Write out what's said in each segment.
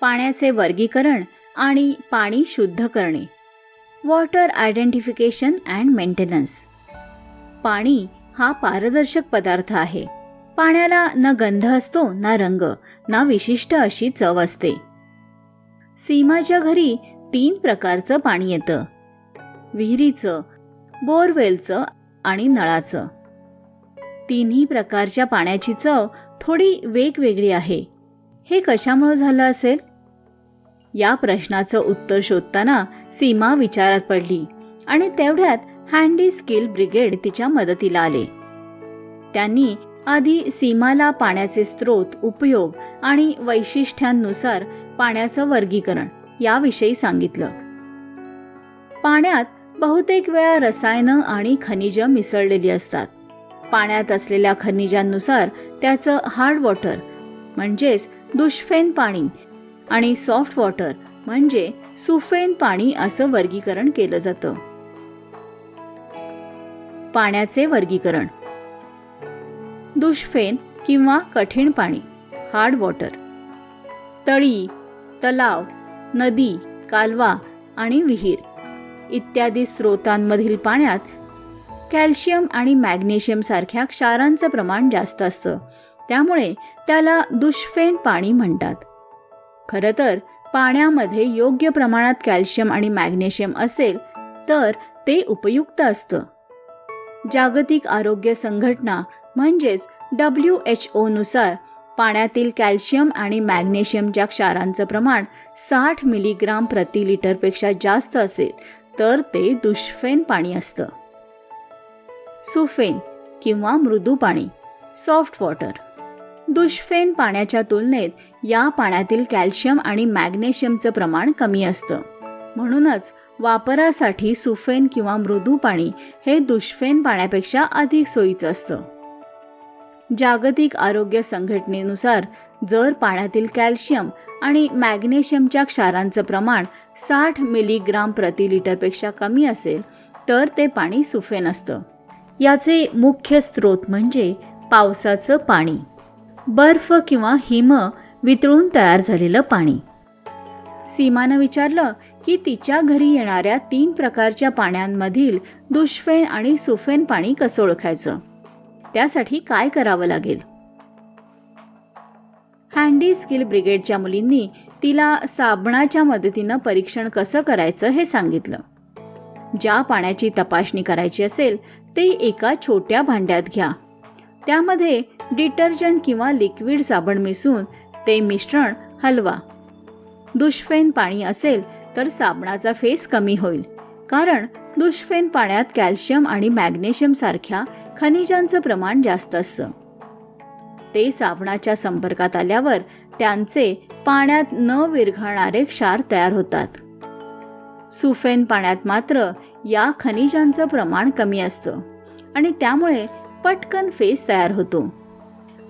पाण्याचे वर्गीकरण आणि पाणी शुद्ध करणे. Water identification and maintenance. पाणी हा पारदर्शक पदार्थ आहे. पाण्याला ना गंध असतो ना रंग ना विशिष्ट अशी चव असते. सीमाच्या घरी तीन प्रकारचं पाणी येतं. विहिरीचं बोरवेलचं आणि नळाचं. तिन्ही प्रकारच्या पाण्याची चव थोडी वेगवेगळी आहे. हे कशामुळे झालं असेल? या प्रश्नाचं उत्तर शोधताना सीमा विचारात पडली आणि तेवढ्यात हँडी स्किल ब्रिगेड तिच्या मदतीला आले. त्यांनी आधी सीमाला पाण्याचे स्रोत उपयोग आणि वैशिष्ट्यांनुसार पाण्याचं वर्गीकरण याविषयी सांगितलं. पाण्यात बहुतेक वेळा रसायनं आणि खनिजं मिसळलेली असतात. पाण्यात असलेल्या खनिजांनुसार त्याचं हार्ड वॉटर म्हणजेच दुष्फेन पाणी आणि सॉफ्ट वॉटर म्हणजे सुफेन पाणी असं वर्गीकरण केलं जातं. पाण्याचे वर्गीकरण. दुष्फेन किंवा कठीण पाणी हार्ड वॉटर. तळी तलाव नदी कालवा आणि विहीर इत्यादी स्रोतांमधील पाण्यात कॅल्शियम आणि मॅग्नेशियम सारख्या क्षारांचं प्रमाण जास्त असतं. त्यामुळे त्याला दुष्फेन पाणी म्हणतात. खरं तर पाण्यामध्ये योग्य प्रमाणात कॅल्शियम आणि मॅग्नेशियम असेल तर ते उपयुक्त असतं. जागतिक आरोग्य संघटना म्हणजेच डब्ल्यू एच ओनुसार पाण्यातील कॅल्शियम आणि मॅग्नेशियमच्या क्षारांचं प्रमाण साठ मिलीग्राम प्रति लिटरपेक्षा जास्त असेल तर ते दुष्फेन पाणी असतं. सुफेन किंवा मृदू पाणी सॉफ्ट वॉटर. दुष्फेन पाण्याच्या तुलनेत या पाण्यातील कॅल्शियम आणि मॅग्नेशियमचं प्रमाण कमी असतं. म्हणूनच वापरासाठी सुफेन किंवा मृदू पाणी हे दुष्फेन पाण्यापेक्षा अधिक सोयीचं असतं. जागतिक आरोग्य संघटनेनुसार जर पाण्यातील कॅल्शियम आणि मॅग्नेशियमच्या क्षारांचं प्रमाण साठ मिलीग्राम प्रति लिटरपेक्षा कमी असेल तर ते पाणी सुफेन असतं. याचे मुख्य स्रोत म्हणजे पावसाचं पाणी. बर्फ किंवा हिम वितळून तयार झालेलं पाणी. सीमानं विचारलं की तिच्या घरी येणाऱ्या तीन प्रकारच्या पाण्यांमधील दुष्फेन आणि सुफेन पाणी कसं ओळखायचं? त्यासाठी काय करावं लागेल? हँडी स्किल ब्रिगेडच्या मुलींनी तिला साबणाच्या मदतीनं परीक्षण कसं करायचं हे सांगितलं. ज्या पाण्याची तपासणी करायची असेल ते एका छोट्या भांड्यात घ्या. त्यामध्ये डिटर्जंट किंवा लिक्विड साबण मिसळून ते मिश्रण हलवा. दुष्फेन पाणी असेल तर साबणाचा फेस कमी होईल. कारण दुष्फेन पाण्यात कॅल्शियम आणि मॅग्नेशियम सारख्या खनिजांचं प्रमाण जास्त असतं. ते साबणाच्या संपर्कात आल्यावर त्यांचे पाण्यात न विरघळणारे क्षार तयार होतात. सुफेन पाण्यात मात्र या खनिजांचं प्रमाण कमी असतं आणि त्यामुळे पटकन फेस तयार होतो.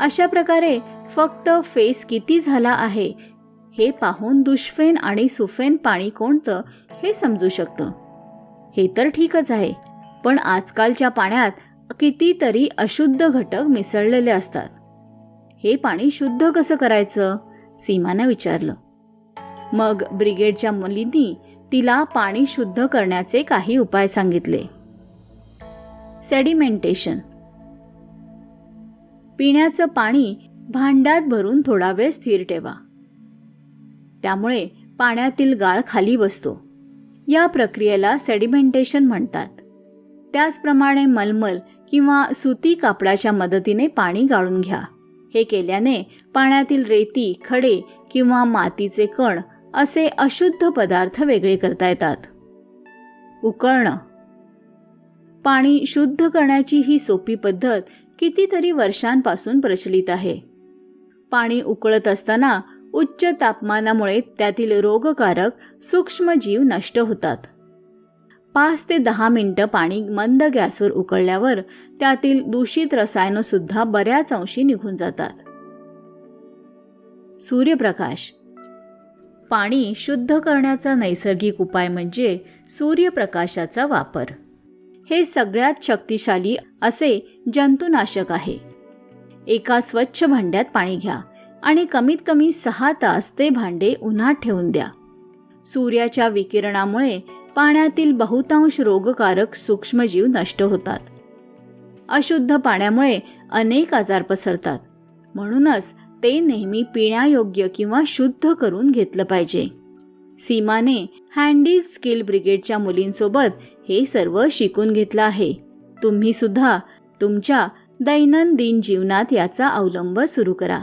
अशा प्रकारे फक्त फेस किती झाला आहे हे पाहून दुष्फेन आणि सुफेन पाणी कोणतं हे समजू शकतं. हे तर ठीकच आहे पण आजकालच्या पाण्यात कितीतरी अशुद्ध घटक मिसळलेले असतात. हे पाणी शुद्ध कसं करायचं? सीमानं विचारलं. मग ब्रिगेडच्या मुलींनी तिला पाणी शुद्ध करण्याचे काही उपाय सांगितले. सेडिमेंटेशन पिण्याचं पाणी भांड्यात भरून थोडा वेळ स्थिर ठेवा. त्यामुळे पाण्यातील गाळ खाली बसतो. या प्रक्रियेला सेडिमेंटेशन म्हणतात. त्याचप्रमाणे मलमल किंवा सुती कापडाच्या मदतीने पाणी गाळून घ्या. हे केल्याने पाण्यातील रेती खडे किंवा मातीचे कण असे अशुद्ध पदार्थ वेगळे करता येतात. उकळणं. पाणी शुद्ध करण्याची ही सोपी पद्धत कितीतरी वर्षांपासून प्रचलित आहे. पाणी उकळत असताना उच्च तापमानामुळे त्यातील रोगकारक सूक्ष्मजीव नष्ट होतात. पाच ते दहा मिनटं पाणी मंद गॅसवर उकळल्यावर त्यातील दूषित रसायनंसुद्धा बऱ्याच अंशी निघून जातात. सूर्यप्रकाश. पाणी शुद्ध करण्याचा नैसर्गिक उपाय म्हणजे सूर्यप्रकाशाचा वापर. हे सगळ्यात शक्तिशाली असे जंतुनाशक आहे. एका स्वच्छ भांड्यात पाणी घ्या आणि कमीत कमी सहा तास ते भांडे उन्हात ठेवून द्या. सूर्याच्या विकिरणामुळे पाण्यातील बहुतांश रोगकारक सूक्ष्मजीव नष्ट होतात. अशुद्ध पाण्यामुळे अनेक आजार पसरतात. म्हणूनच ते नेहमी पिण्यायोग्य किंवा शुद्ध करून घेतलं पाहिजे. सीमाने हँडी स्किल ब्रिगेडच्या मुलींसोबत हे सर्व शिकून घेतलं आहे. तुम्ही सुद्धा तुमच्या दैनंदिन जीवनात याचा अवलंब सुरू करा.